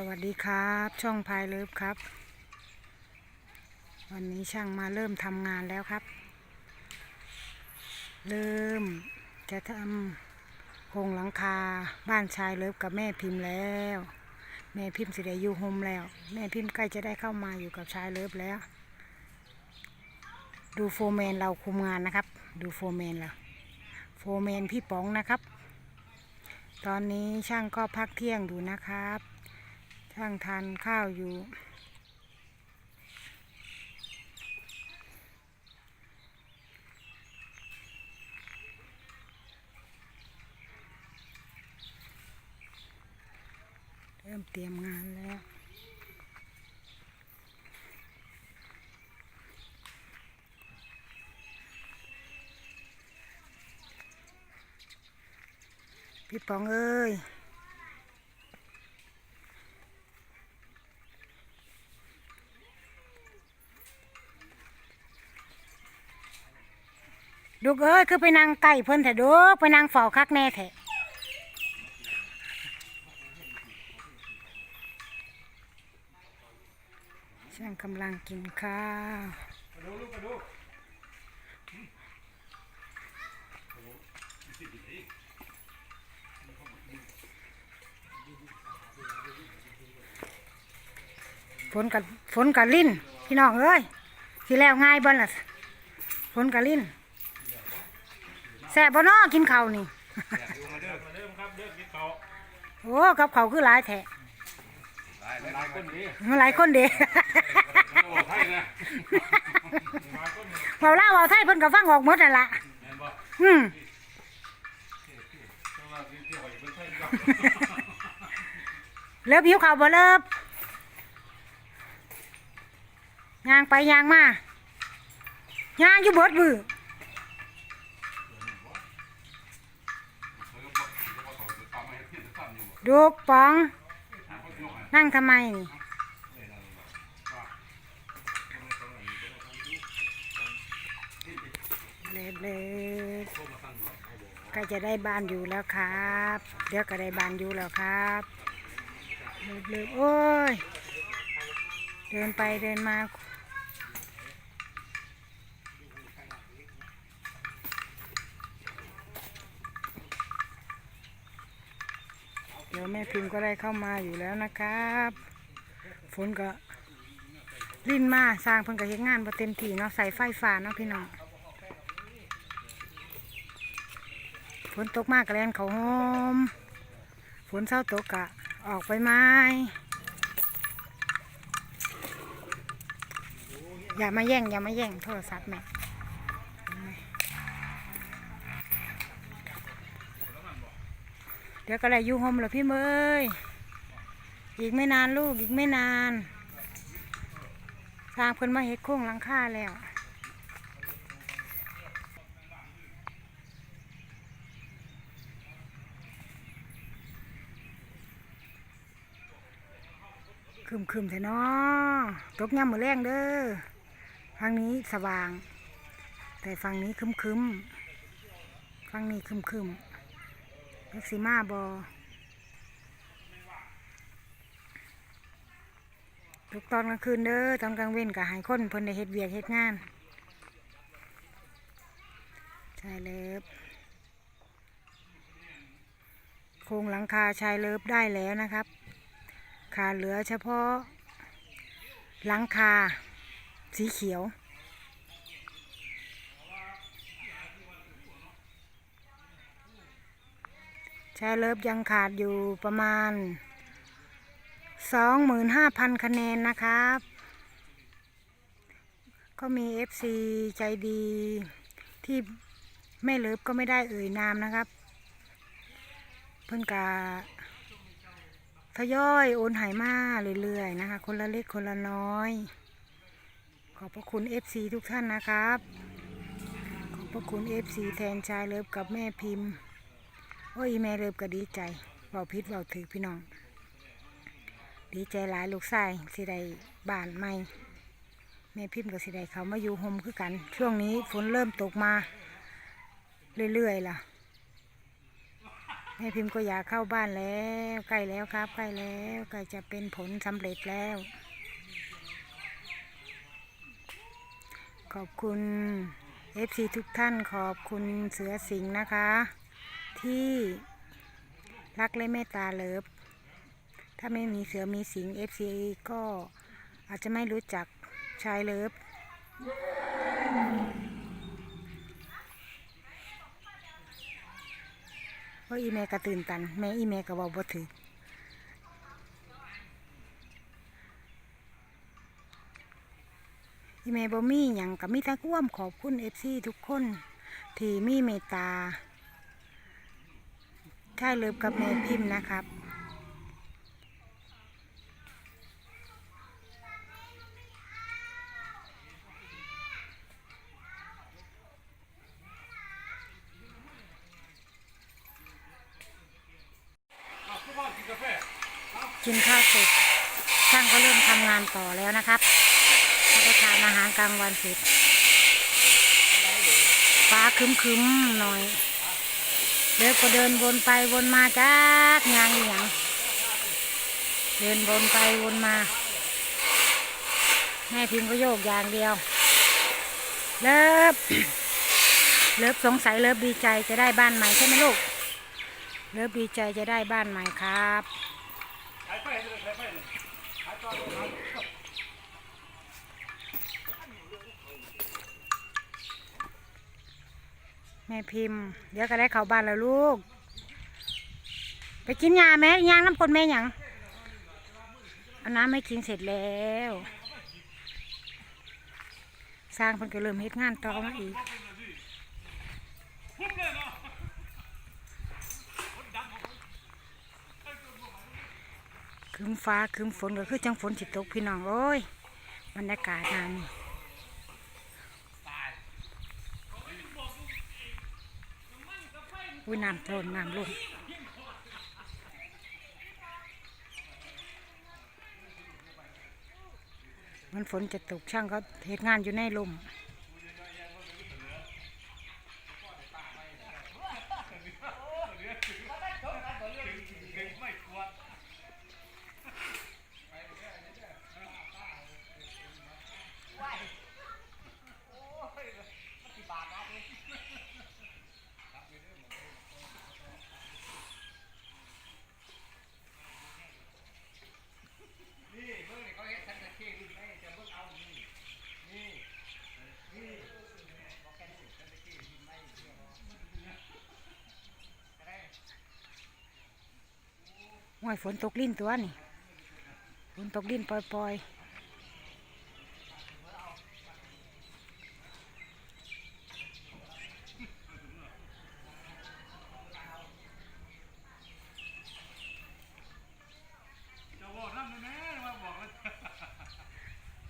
สวัสดีครับ ช่องพายเลิฟครับ วันนี้ช่างมาเริ่มทำงานแล้วครับ เริ่มจะทำโครงหลังคาบ้านชายเลิฟกับแม่พิมพ์แล้ว แม่พิมพ์สิได้อยู่โฮมแล้ว แม่พิมพ์ใกล้จะได้เข้ามาอยู่กับชายเลิฟแล้ว ดูโฟร์แมนเราคุมงานนะครับ ดูโฟร์แมนเราโฟร์แมนพี่ป๋องนะครับ ตอนนี้ช่างก็พักเที่ยงอยู่นะครับ ช่างทานข้าวอยู่ เริ่มเตรียมงานแล้วพี่ปองเอ้ย ลูกเอ้ยคือไปนั่งใกล้เพิ่นแท้ดูไปนั่งเฝ้าคักแน่แท้ช่างกำลังกินข้าวฝนกับฝนกับลิ้นพี่น้องเอ้ยที่แล้วง่ายบ่ล่ะฝนกับลิ้น แซ่บบ่น้อกินข้าวนี่โอ้กับข้าวคือหลายแท้หลายคนดีหลายคนเด้ โอ้ไทยนะเว้าลาวเว้าไทยเพิ่นก็ฟังออกหมดนั่นล่ะแม่นบ่อืมต้องว่าที่หอยเป็นไทยก็เลิฟหิวข้าวบ่เลิฟย่างไปย่างมาย่างอยู่เบิดมือ ดูกป๋อง นั่งทำไมนี่เล็บเล็บกล้จะได้บ้านอยู่แล้วครับ เดี๋ยวก็ได้บ้านอยู่แล้วครับเล็บเล็บโอ้ย เดินไปเดินมา เดี๋ยวแม่พิมพ์ก็ได้เข้ามาอยู่แล้วนะครับ ฝนก็รินมาสร้างเพิ่นก็เฮ็ดงานบ่เต็มที่เนาะใส่ไฟฟ้าเนาะพี่น้องฝนตกมากกระแลนเขาหอมฝนเศร้าตกกะออกไปไม้อย่ามาแย่ง อย่ามาแย่งโทรศัพท์แม่ ดี๋ยวก็เลยยูโฮมแล้วพี่เมยอีกไม่นานลูกอีกไม่นานสร้างเพิ่นมาเฮ็ดโค้งหลังคาแล้วคืมคืมๆแท้เนาะตกย่ำมือแรงเด้อฟังนี้สว่าง แต่ฟังนี้คึมคึมๆฟังนี้คึมคึม็กซีมาบอตกตอนกลางคืนเด้อตอนกลางเว้นก็หายคนเพิ่นได้เฮ็ดเวียกเฮ็ดงานชายเลิฟโครงหลังคาชายเลิฟได้แล้วนะครับ ขาเหลือเฉพาะหลังคาสีเขียว ชายเลิฟยังขาดอยู่ประมาณ 25,000 คะแนนนะครับ ก็มี FC ใจดีที่แม่เลิฟก็ไม่ได้เอ่ยนามนะครับ เพิ่นกาทยอยโอนหายมาเรื่อยๆนะคะ คนละเล็กคนละน้อย ขอบพระคุณ FC ทุกท่านนะครับ ขอบพระคุณ FC แทนชายเลิฟกับแม่พิมพ์ อ้ยแม่เลิฟก็ดีใจเบาพิษเบาถือพี่น้อง ดีใจหลายลูกชายสิได้บ้านใหม่แม่พิมพ์กับสิได้เขามาอยู่โฮมคือกัน ช่วงนี้ฝนเริ่มตกมา เรื่อยๆล่ะแม่พิมพ์ก็อยากเข้าบ้านแล้วใกล้แล้วครับใกล้แล้วใกล้จะเป็นผลสำเร็จแล้ว ขอบคุณ FC ทุกท่านขอบคุณเสือสิงห์นะคะ ที่รักและเมตตาเลิฟ ถ้าไม่มีเสือมีสิง FC ก็อาจจะไม่รู้จักชายเลิฟ ว่าอีเมก็ตื่นตัน แม่อีเมก็บอกบ่ถืออีเมบ่มีหยังกับมีแต่ร่วมขอบคุณเอฟซีทุกคน ที่มีเมตตา ใช่เลิฟกับแม่พิมพ์นะครับ กินข้าวเสร็จช่างก็เริ่มทำงานต่อแล้วนะครับรับประทานอาหารกลางวันเสร็จฟ้าคึ้มๆหน่อย เดินก็เดินวนไปวนมาจักงานอย่างเดินวนไปวนมา แม่พิมพ์ก็โยกอย่างเดียว เลิฟเลิฟสงสัยเลิฟดีใจจะได้บ้านใหม่ใช่ไหมลูก เลิฟดีใจจะได้บ้านใหม่ครับ ขายไฟเลยขายไฟเลยขายต่อเลยครับ แม่พิมพ์ เดี๋ยวก็ได้เข้าบ้านแล้วลูก ไปกินยาแม่ยางน้ำคนแม่หยังเอาน้ำไม่กินเสร็จแล้ว สร้างเพิ่นก็เริ่มเฮ็ดงานต่อมาอีกคืมฟ้าคืมฝนก็คือจังฝนสิตกพี่น้องโอ้ยบรรยากาศงานนี่ อุ้ยน้ำท่วมน้ำลงมันฝนจะตกช่างก็เหตุงานอยู่ในลม ห้วยฝนตกลิ้นตัวนี่ฝนตกลิ้นปล่อยๆจะบอกนั่นแม่มาบอกเลย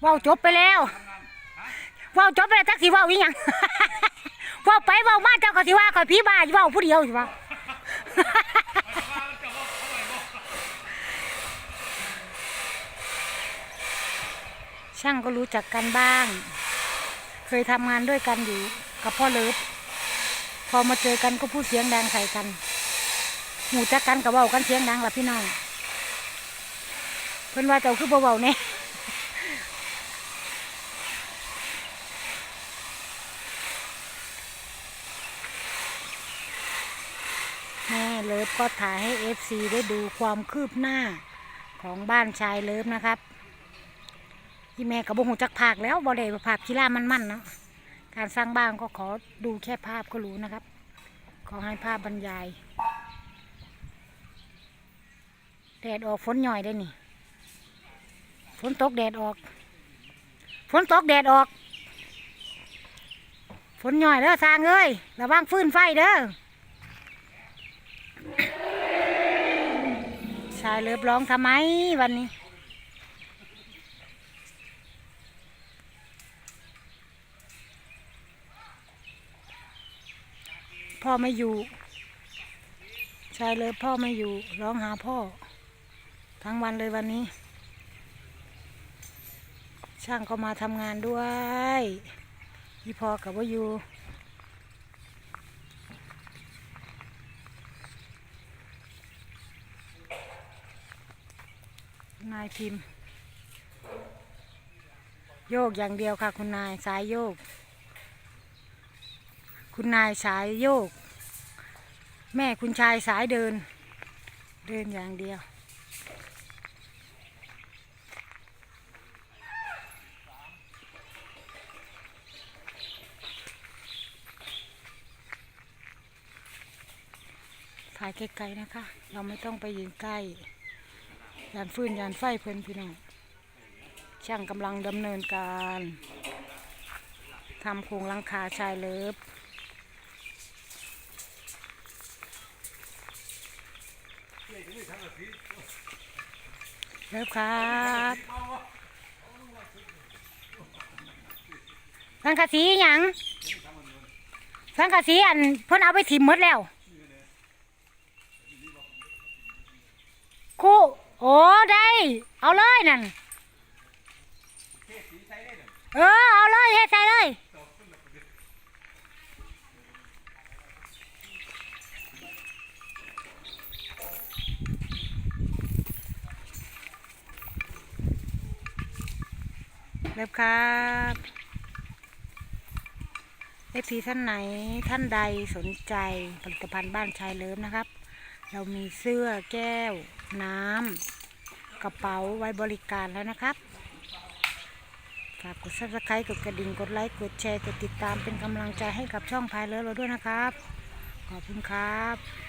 เว้าจบไปแล้วเว้าจบไปแล้วจักสิเว้าอีหยังเว้าไปเว้ามาเจ้าก็สิว่าข่อยพี่บ้าสิเว้าผู้เดียวสิว่า ช่างก็รู้จักกันบ้าง เคยทำงานด้วยกันอยู่กับพ่อเลิฟพอมาเจอกันก็พูดเสียงดังใส่กันหูจักกันกับเว้ากันเสียงดังล่ะพี่น้องเพิ่อนว่าเจ้าคือบ่เว้าแน่แม่เลิฟก็ถ่ายให้เอฟซีได้ดูความคืบหน้าของบ้านชายเลิฟนะครับ ที่แม่กับบงหูจักภาคแล้วบอได้ภาพกีฬามันๆเนาะการสร้างบ้านก็ขอดูแค่ภาพก็รู้นะครับ ขอให้ภาพบรรยายแดดออกฝนหน่อยได้นี่ฝนตกแดดออกฝนตกแดดออกฝนหน่อยเด้อสร้างเอ้ยระวังฟื้นไฟเด้อชายเลิฟร้องทำไมวันนี้ พ่อไม่อยู่ชายเลยพ่อไม่อยู่ ร้องหาพ่อ ทั้งวันเลยวันนี้ ช่างก็มาทำงานด้วยพี่พอกับว่าอยู่นายพิมพ์ โยกอย่างเดียวค่ะคุณนาย สายโยก คุณนายสายโยก แม่คุณชายสายเดิน เดินอย่างเดียว ถ่ายไกลๆนะคะ เราไม่ต้องไปยืนใกล้ยานฟืนยานไฟเพิ่นพี่น้องช่างกำลังดำเนินการทำโครงลังคาชายเลิฟ เลิฟครับสังกะสีหยังสังกะสีอันเพิ่นเอาไปถิ่มหมดแล้วคู่โอ้ได้ เอาเลยนั่น เออ เอาเลยเฮ็ดใส่เลย เล็บครับเอฟซีท่านไหนท่านใดสนใจผลิตภัณฑ์บ้านชายเลิฟนะครับ เรามีเสื้อแก้ว น้ำกระเป๋าไว้บริการแล้วนะครับฝากกด subscribe กดกระดิ่งกดไลค์กดแชร์กดติดตามเป็นกำลังใจให้กับช่องพายเลิฟเราด้วยนะครับ ขอบคุณครับ